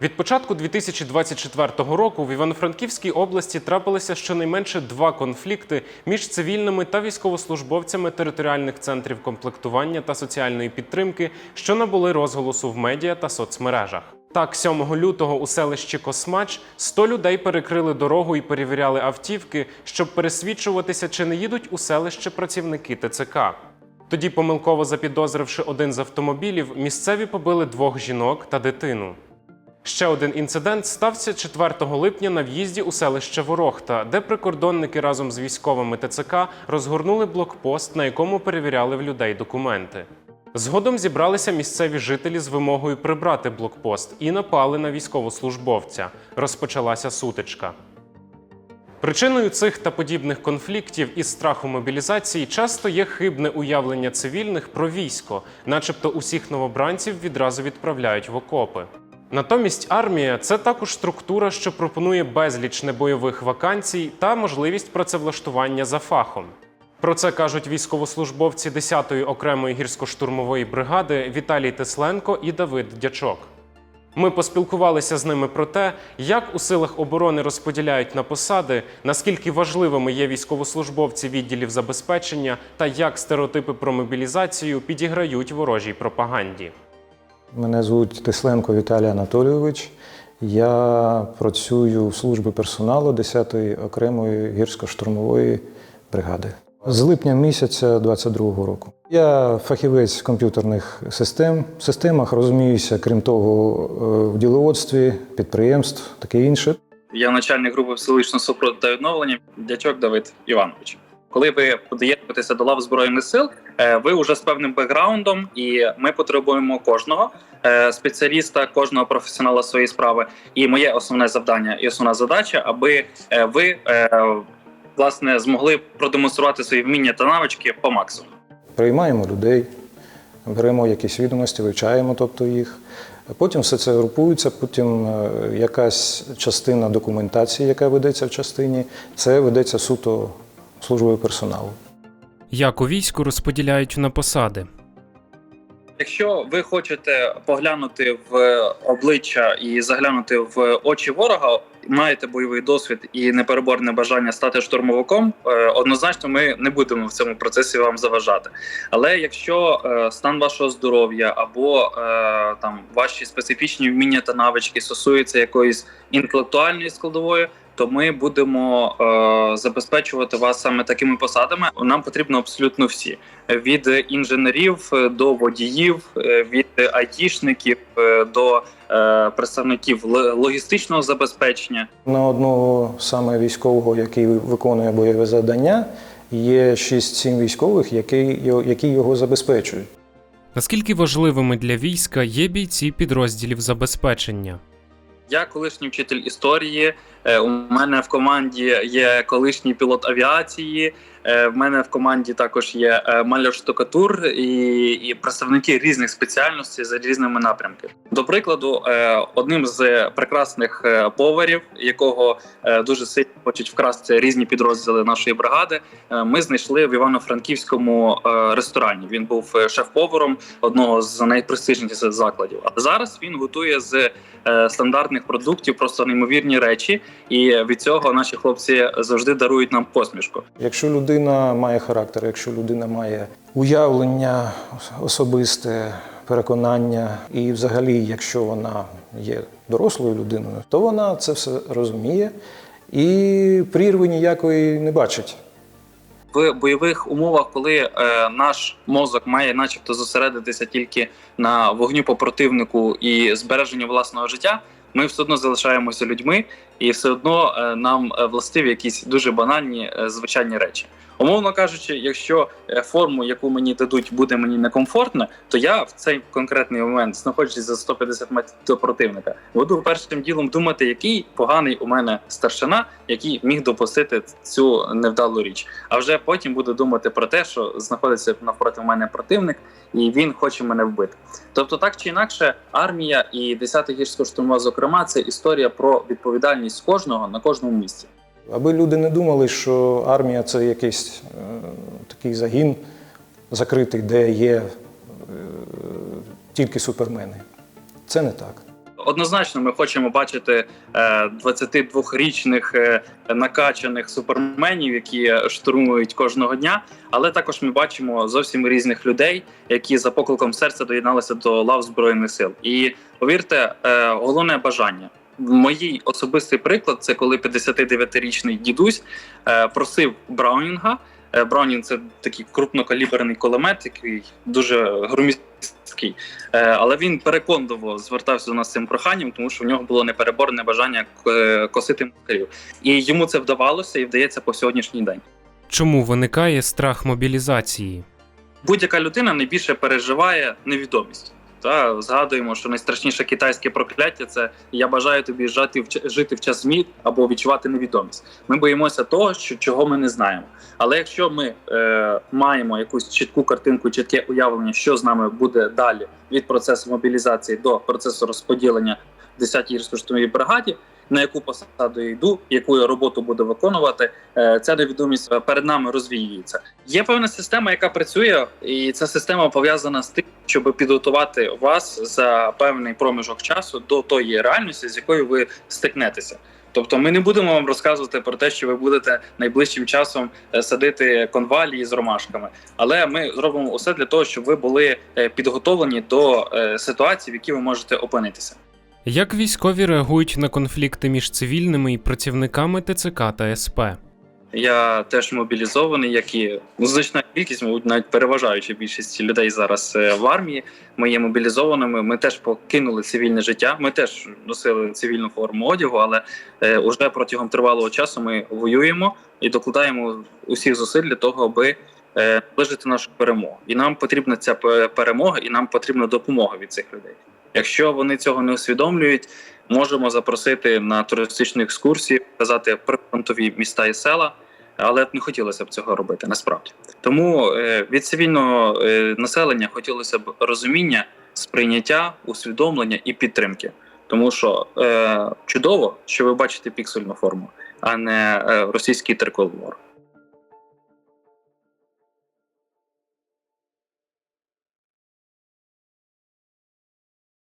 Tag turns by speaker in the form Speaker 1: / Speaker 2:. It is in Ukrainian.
Speaker 1: Від початку 2024 року в Івано-Франківській області трапилися щонайменше два конфлікти між цивільними та військовослужбовцями територіальних центрів комплектування та соціальної підтримки, що набули розголосу в медіа та соцмережах. Так, 7 лютого у селищі Космач 100 людей перекрили дорогу і перевіряли автівки, щоб пересвідчуватися, чи не їдуть у селище працівники ТЦК. Тоді, помилково запідозривши один з автомобілів, місцеві побили двох жінок та дитину. Ще один інцидент стався 4 липня на в'їзді у селище Ворохта, де прикордонники разом з військовими ТЦК розгорнули блокпост, на якому перевіряли в людей документи. Згодом зібралися місцеві жителі з вимогою прибрати блокпост і напали на військовослужбовця. Розпочалася сутичка. Причиною цих та подібних конфліктів із страху мобілізації часто є хибне уявлення цивільних про військо, начебто усіх новобранців відразу відправляють в окопи. Натомість армія це також структура, що пропонує безліч небойових вакансій та можливість працевлаштування за фахом. Про це кажуть військовослужбовці 10-ї окремої гірсько-штурмової бригади Віталій Тесленко і Давид Дячок. Ми поспілкувалися з ними про те, як у силах оборони розподіляють на посади, наскільки важливими є військовослужбовці відділів забезпечення та як стереотипи про мобілізацію підіграють ворожій пропаганді.
Speaker 2: Мене звуть Тесленко Віталій Анатолійович. Я працюю в службі персоналу 10-ї окремої гірсько-штурмової бригади. З липня місяця 22-го року. Я фахівець комп'ютерних систем, в системах розуміюся, крім того, е, в діловодстві, підприємств, таке інше.
Speaker 3: Я начальник групи психологічного супротиву та відновлення дячок Давид Іванович. Коли ви подаєтеся до лав збройних сил, е, ви вже з певним бекграундом, і ми потребуємо кожного е, спеціаліста, кожного професіонала своєї справи. І моє основне завдання і основна задача, аби е, ви власне змогли продемонструвати свої вміння та навички по максимуму.
Speaker 2: Приймаємо людей, беремо якісь відомості, вивчаємо тобто їх. Потім все це групується, потім якась частина документації, яка ведеться в частині, це ведеться суто службою персоналу.
Speaker 1: Як у війську розподіляють на посади?
Speaker 3: Якщо ви хочете поглянути в обличчя і заглянути в очі ворога, маєте бойовий досвід і непереборне бажання стати штурмовиком, е, однозначно ми не будемо в цьому процесі вам заважати. Але якщо е, стан вашого здоров'я або е, там ваші специфічні вміння та навички стосуються якоїсь інтелектуальної складової, то ми будемо е, забезпечувати вас саме такими посадами. Нам потрібно абсолютно всі від інженерів до водіїв, е, від айтішників е, до е, представників логістичного забезпечення.
Speaker 2: На одного саме військового, який виконує бойове завдання, є 6-7 військових, які, які його забезпечують.
Speaker 1: Наскільки важливими для війська є бійці підрозділів забезпечення?
Speaker 3: Я колишній вчитель історії. е, У мене в команді є колишній пілот авіації. Е, В мене в команді також є е, маляр штукатур і, і представники різних спеціальностей за різними напрямками. До прикладу, е, одним з прекрасних поварів, якого дуже сильно хочуть вкрасти різні підрозділи нашої бригади, ми знайшли в Івано-Франківському ресторані. Він був шеф-поваром одного з найпрестижніших закладів. А зараз він готує з стандартних продуктів просто неймовірні речі, і від цього наші хлопці завжди дарують нам посмішку.
Speaker 2: Якщо людина має характер, якщо людина має уявлення особисте, переконання, і взагалі, якщо вона є дорослою людиною, то вона це все розуміє і прірви ніякої не бачить.
Speaker 3: В бойових умовах, коли е, наш мозок має, начебто, зосередитися тільки на вогню по противнику і збереженню власного життя, ми все одно залишаємося людьми, і все одно е, нам е, властиві якісь дуже банальні е, звичайні речі. Умовно кажучи, якщо форму, яку мені дадуть, буде мені некомфортна, то я в цей конкретний момент, знаходячись за 150 метрів до противника, буду першим ділом думати, який поганий у мене старшина, який міг допустити цю невдалу річ. А вже потім буду думати про те, що знаходиться навпроти мене противник, і він хоче мене вбити. Тобто, так чи інакше, армія і 10-та гірська штурмова, зокрема, це історія про відповідальність кожного на кожному місці.
Speaker 2: Аби люди не думали, що армія це якийсь е, такий загін закритий, де є е, тільки супермени. Це не так.
Speaker 3: однозначно ми хочемо бачити е, 22-річних е, накачаних суперменів, які штурмують кожного дня. Але також ми бачимо зовсім різних людей, які за покликом серця доєдналися до лав збройних сил. І повірте, е, головне бажання. Моїй особистий приклад це коли 59-річний дідусь е, просив Браунінга. Е, Браунінг це такий крупнокаліберний кулемет, який дуже громісткий. Е, але він переконливо звертався до нас з цим проханням, тому що в нього було непереборне бажання косити москалів. І йому це вдавалося і вдається по сьогоднішній день.
Speaker 1: Чому виникає страх мобілізації?
Speaker 3: Будь-яка людина найбільше переживає невідомість. Та згадуємо, що найстрашніше китайське прокляття це я бажаю тобі жити в жити в час мід або відчувати невідомість. Ми боїмося того, що чого ми не знаємо. Але якщо ми е, маємо якусь чітку картинку, чітке уявлення, що з нами буде далі від процесу мобілізації до процесу розподілення в 10-й гірсько-штурмовій бригаді, на яку посаду я йду, яку я роботу буду виконувати, е, ця невідомість е, перед нами розвіюється. Є певна система, яка працює, і ця система пов'язана з тим, щоб підготувати вас за певний проміжок часу до тої реальності, з якою ви стикнетеся. Тобто, ми не будемо вам розказувати про те, що ви будете найближчим часом е, садити конвалії з ромашками, але ми зробимо усе для того, щоб ви були підготовлені до ситуації, в якій ви можете опинитися.
Speaker 1: Як військові реагують на конфлікти між цивільними і працівниками ТЦК та СП?
Speaker 3: Я теж мобілізований, як і значна кількість, мабуть, навіть переважаюча більшість людей зараз е, в армії. Ми є мобілізованими. Ми теж покинули цивільне життя. Ми теж носили цивільну форму одягу, але е, уже протягом тривалого часу ми воюємо і докладаємо усіх зусиль для того, аби е, наближити нашу перемогу. І нам потрібна ця перемога, і нам потрібна допомога від цих людей. Якщо вони цього не усвідомлюють, можемо запросити на туристичну екскурсію, показати прифронтові міста і села. Але не хотілося б цього робити насправді. Тому е, від цивільного е, населення хотілося б розуміння, сприйняття, усвідомлення і підтримки. Тому що е, чудово, що ви бачите піксельну форму, а не е, російський триколор.